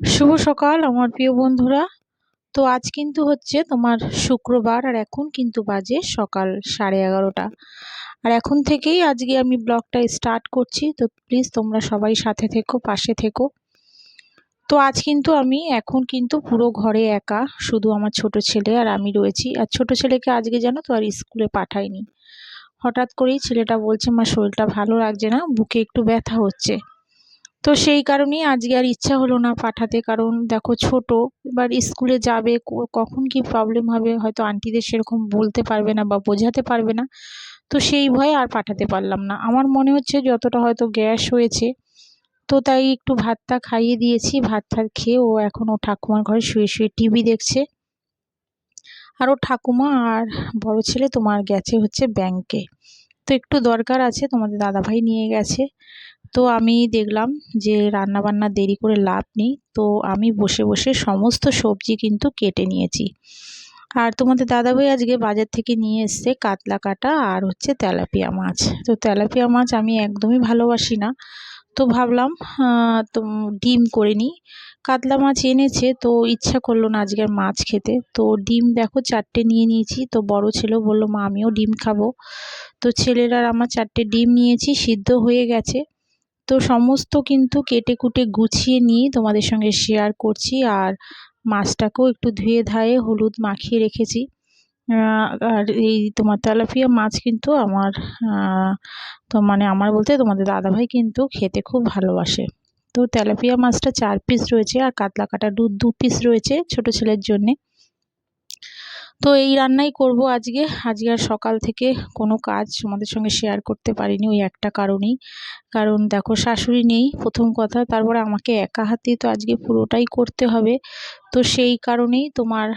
শুভ সকাল, আমার প্রিয় বন্ধুরা। তো আজ কিন্তু হচ্ছে তোমার শুক্রবার, আর এখন কিন্তু বাজে সকাল সাড়ে এগারোটা। আর এখন থেকেই আজকে আমি ব্লগটা স্টার্ট করছি, তো প্লিজ তোমরা সবাই সাথে থেকো, পাশে থেকো। তো আজ কিন্তু আমি এখন কিন্তু পুরো ঘরে একা, শুধু আমার ছোট ছেলে আর আমি রয়েছি। আর ছোট ছেলেকে আজকে জানো তো আর স্কুলে পাঠাইনি। হঠাৎ করেই ছেলেটা বলছে, মা, শরীরটা ভালো লাগছে না, বুকে একটু ব্যথা হচ্ছে। তো সেই কারণেই আজকে আর ইচ্ছা হলো না পাঠাতে। কারণ দেখো ছোট, এবার স্কুলে যাবে কখন কি প্রবলেম হবে? হয়তো আন্টিদের সেরকম বলতে পারবে না বা বোঝাতে পারবে না। তো সেই ভয়ে আর পাঠাতে পারলাম না। আমার মনে হচ্ছে যতটা হয়তো গ্যাস হয়েছে, তো তাই একটু ভাতটা খাইয়ে দিয়েছি। ভাত ঠাত খেয়ে ও এখন ও ঠাকুমার ঘরে শুয়ে শুয়ে টিভি দেখছে। আর ও ঠাকুমা আর বড় ছেলে তোমার গেছে হচ্ছে ব্যাংকে তো একটু দরকার আছে, তোমাদের দাদাভাই নিয়ে গেছে। তো আমি দেখলাম যে রান্না বান্না দেরি করে লাভ নেই। তো আমি বসে বসে সমস্ত সবজি কিন্তু কেটে নিয়েছি। আর তোমাদের দাদাভাই আজকে বাজার থেকে নিয়ে এসছে কাতলা কাটা আর হচ্ছে তেলাপিয়া মাছ। তো তেলাপিয়া মাছ আমি একদমই ভালোবাসি না। তো ভাবলাম তো ডিম করে নিই। কাতলা মাছ এনেছে তো ইচ্ছা করল না আজকের মাছ খেতে। তো ডিম দেখো চারটে নিয়ে নিয়েছি। তো বড় ছেলেও বলল, মা, আমিও ডিম খাব। তো ছেলেরা আমার চারটে ডিম নিয়েছি, সিদ্ধ হয়ে গেছে। তো সমস্ত কিন্তু কেটে কুটে গুছিয়ে নিয়ে তোমাদের সঙ্গে শেয়ার করছি আর মাছটাকেও একটু ধুয়ে ধায়ে হলুদ মাখিয়ে রেখেছি। আর এই তোমার তেলাপিয়া মাছ কিন্তু আমার তো মানে আমার বলতে তোমাদের দাদাভাই কিন্তু খেতে খুব ভালোবাসে। তো তেলাপিয়া মাছটা চার পিস রয়েছে আর কাতলা কাটা দু দু পিস রয়েছে ছোট ছেলের জন্যে। তো এই রান্নাই করব আজকে। আজকে আর সকাল থেকে কোনো কাজ তোমাদের সঙ্গে শেয়ার করতে পারিনি ওই একটা কারণেই। কারণ দেখো শাশুড়ি নেই, প্রথম কথা। তারপরে আমাকে একা হাতেই তো আজকে পুরোটাই করতে হবে। তো সেই কারণেই তোমার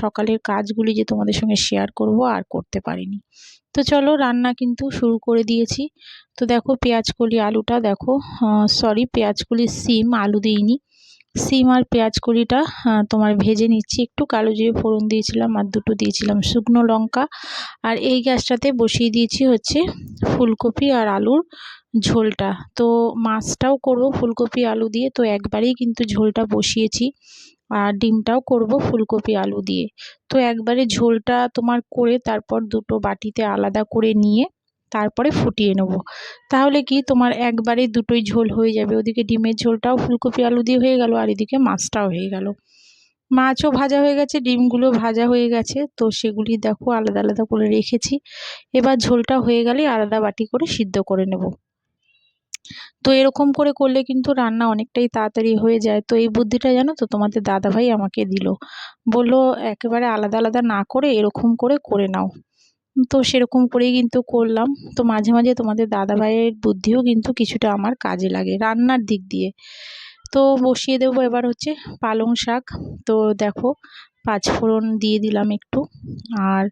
সকালের কাজগুলি যে তোমাদের সঙ্গে শেয়ার করব আর করতে পারিনি। তো চলো রান্না কিন্তু শুরু করে দিয়েছি। তো দেখো পেঁয়াজকলি আলুটা দেখো সরি পেঁয়াজকলি সিম, আলু দিইনি। সিম আর পেঁয়াজ কলিটা তোমার ভেজে নিচ্ছি। একটু কালো জিরে ফোড়ন দিয়েছিলাম আর দুটো দিয়েছিলাম শুকনো লঙ্কা। আর এই গ্যাসটাতে বসিয়ে দিয়েছি হচ্ছে ফুলকপি আর আলুর ঝোলটা। তো মাছটাও করব ফুলকপি আলু দিয়ে। তো একবারেই কিন্তু ঝোলটা বসিয়েছি আর ডিমটাও করব ফুলকপি আলু দিয়ে। তো একবারে ঝোলটা তোমার করে তারপর দুটো বাটিতে আলাদা করে নিয়ে তারপরে ফুটিয়ে নেব। তাহলে কি তোমার একবারে দুটোই ঝোল হয়ে যাবে। ওদিকে ডিমের ঝোলটাও ফুলকপি, আলু দিয়ে হয়ে গেল, আর এদিকে মাছটাও হয়ে গেল। মাছও ভাজা হয়ে গেছে, ডিমগুলো ভাজা হয়ে গেছে, তো সেগুলি দেখো আলাদা আলাদা করে রেখেছি। এবার ঝোলটা হয়ে গেলে আলাদা বাটি করে সিদ্ধ করে নেব। তো এরকম করে করলে কিন্তু রান্না অনেকটাই তাড়াতাড়ি হয়ে যায়। তো এই বুদ্ধিটা জানো তো তোমাদের দাদাভাই আমাকে দিল। বলল একেবারে আলাদা আলাদা না করে এরকম করে করে নাও। তো সেরকম করেই কিন্তু করলাম। তো মাঝে মাঝে তোমাদের দাদাভাইয়ের বুদ্ধিও কিন্তু কিছুটা আমার কাজে লাগে রান্নার দিক দিয়ে। তো বসিয়ে দেবো এবার হচ্ছে পালং শাক। তো দেখো পাঁচফোড়ন দিয়ে দিলাম একটু। আর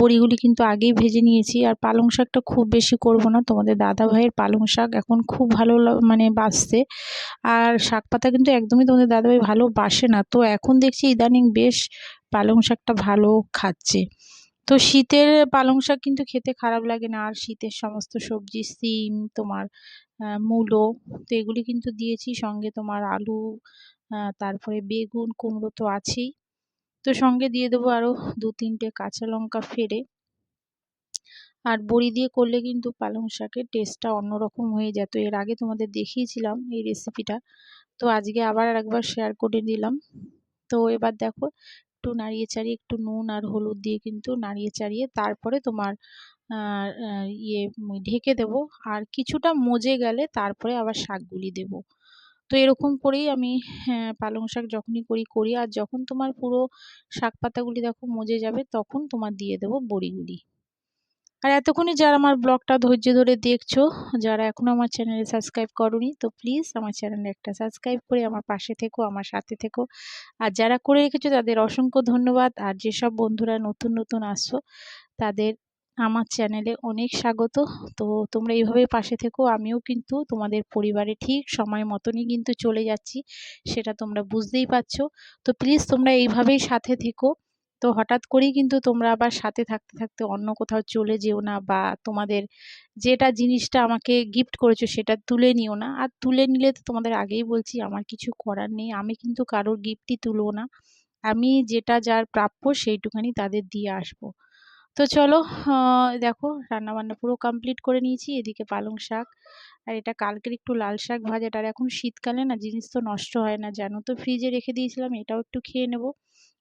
বড়িগুলি কিন্তু আগেই ভেজে নিয়েছি। আর পালং শাকটা খুব বেশি করব না। তোমাদের দাদা ভাইয়ের পালং শাক এখন খুব ভালো মানে বাসছে আর শাক পাতা কিন্তু একদমই তোমাদের দাদাভাই ভালো বাসে না। তো এখন দেখছি ইদানিং বেশ পালং শাকটা ভালো খাচ্ছে। তো শীতের পালং শাক কিন্তু খেতে খারাপ লাগে না। আর শীতের সমস্ত সবজি, সিম, তোমার মূলো, তো এগুলি কিন্তু দিয়েছি। সঙ্গে তোমার আলু তারপরে বেগুন, কুমড়ো তো আছেই। তো সঙ্গে দিয়ে দেবো আরও দু তিনটে কাঁচা লঙ্কা ফেড়ে। আর বড়ি দিয়ে করলে কিন্তু পালং শাকের টেস্টটা অন্যরকম হয়ে যেত এর আগে তোমাদের দেখিয়েছিলাম এই রেসিপিটা তো আজকে আবার একবার শেয়ার করে দিলাম তো এবার দেখো একটু নাড়িয়ে চাড়িয়ে একটু নুন আর হলুদ দিয়ে কিন্তু নাড়িয়ে চাড়িয়ে তারপরে তোমার ইয়ে ঢেকে দেব। আর কিছুটা মজে গেলে তারপরে আবার শাকগুলি দেব। তো এরকম করেই আমি হ্যাঁ, পালং শাক যখনই করি করি। আর যখন তোমার পুরো শাক পাতাগুলি দেখো মজে যাবে তখন তোমার দিয়ে দেবো বড়িগুলি। আর এতক্ষণই যারা আমার ব্লগটা ধৈর্য ধরে দেখছ, যারা এখনও আমার চ্যানেলে সাবস্ক্রাইব করনি, তো প্লিজ আমার চ্যানেলে একটা সাবস্ক্রাইব করে আমার পাশে থেকো, আমার সাথে থেকো। আর যারা করে রেখেছো, তাদের অসংখ্য ধন্যবাদ। আর যেসব বন্ধুরা নতুন নতুন আসছো, তাদের আমার চ্যানেলে অনেক স্বাগত। তো তোমরা এইভাবেই পাশে থেকো, আমিও কিন্তু তোমাদের পরিবারে ঠিক সময় মতনই কিন্তু চলে যাচ্ছি, সেটা তোমরা বুঝতেই পারছ। তো প্লিজ তোমরা এইভাবেই সাথে থেকো। তো হঠাৎ করেই কিন্তু তোমরা আবার সাথে থাকতে থাকতে অন্য কোথাও চলে যেও না বা তোমাদের যেটা জিনিসটা আমাকে গিফট করেছ সেটা তুলে নিও না। আর তুলে নিলে তো তোমাদের আগেই বলছি, আমার কিছু করার নেই। আমি কিন্তু কারোর গিফটই তুলবো না। আমি যেটা যার প্রাপ্য সেইটুখানি তাদের দিয়ে আসব। তো চলো দেখো রান্নাবান্না পুরো কমপ্লিট করে নিয়েছি। এদিকে পালং শাক আর এটা কালকের একটু লাল শাক ভাজাটা। আর এখন শীতকালে না জিনিস তো নষ্ট হয় না, জানো তো? ফ্রিজে রেখে দিয়েছিলাম, এটাও একটু খেয়ে নেব।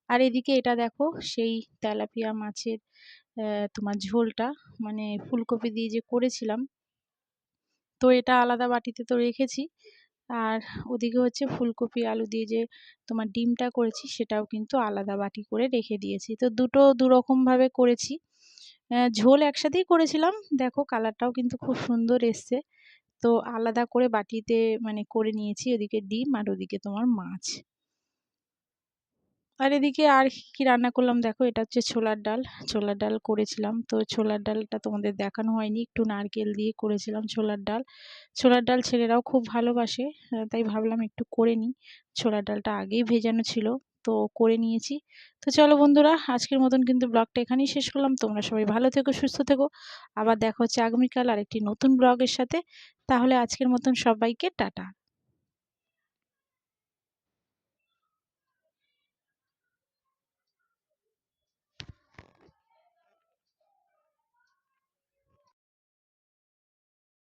আর এদিকে এটা দেখো, সেই তেলাপিয়া মাছের তোমার ঝোলটা মানে ফুলকপি দিয়ে যে করেছিলাম। তো এটা আলাদা বাটিতে তো রেখেছি। আর ওদিকে হচ্ছে ফুলকপি, আলু দিয়ে যে তোমার ডিমটা করেছি, সেটাও কিন্তু আলাদা বাটি করে রেখে দিয়েছি। তো দুটো দুরকমভাবে করেছি। ঝোল একসাথেই করেছিলাম। দেখো কালারটাও কিন্তু খুব সুন্দর এসছে। তো আলাদা করে বাটিতে মানে করে নিয়েছি, ওদিকে ডিম আর ওদিকে তোমার মাছ। আর এদিকে আর কি রান্না করলাম? দেখো, এটা হচ্ছে ছোলার ডাল। ছোলার ডাল করেছিলাম। তো ছোলার ডালটা তোমাদের দেখানো হয়নি। একটু নারকেল দিয়ে করেছিলাম ছোলার ডাল। ছোলার ডাল ছেলেরাও খুব ভালোবাসে তাই ভাবলাম একটু করে নিই। ছোলার ডালটা আগেই ভেজানো ছিল, তো করে নিয়েছি। তো চলো বন্ধুরা, আজকের মতন কিন্তু ব্লগটা এখানেই শেষ করলাম। তোমরা সবাই ভালো থেকো, সুস্থ থেকো। আবার দেখা হচ্ছে আগামীকাল আরেকটি নতুন ব্লগের সাথে। তাহলে আজকের মতন সবাইকে টাটা।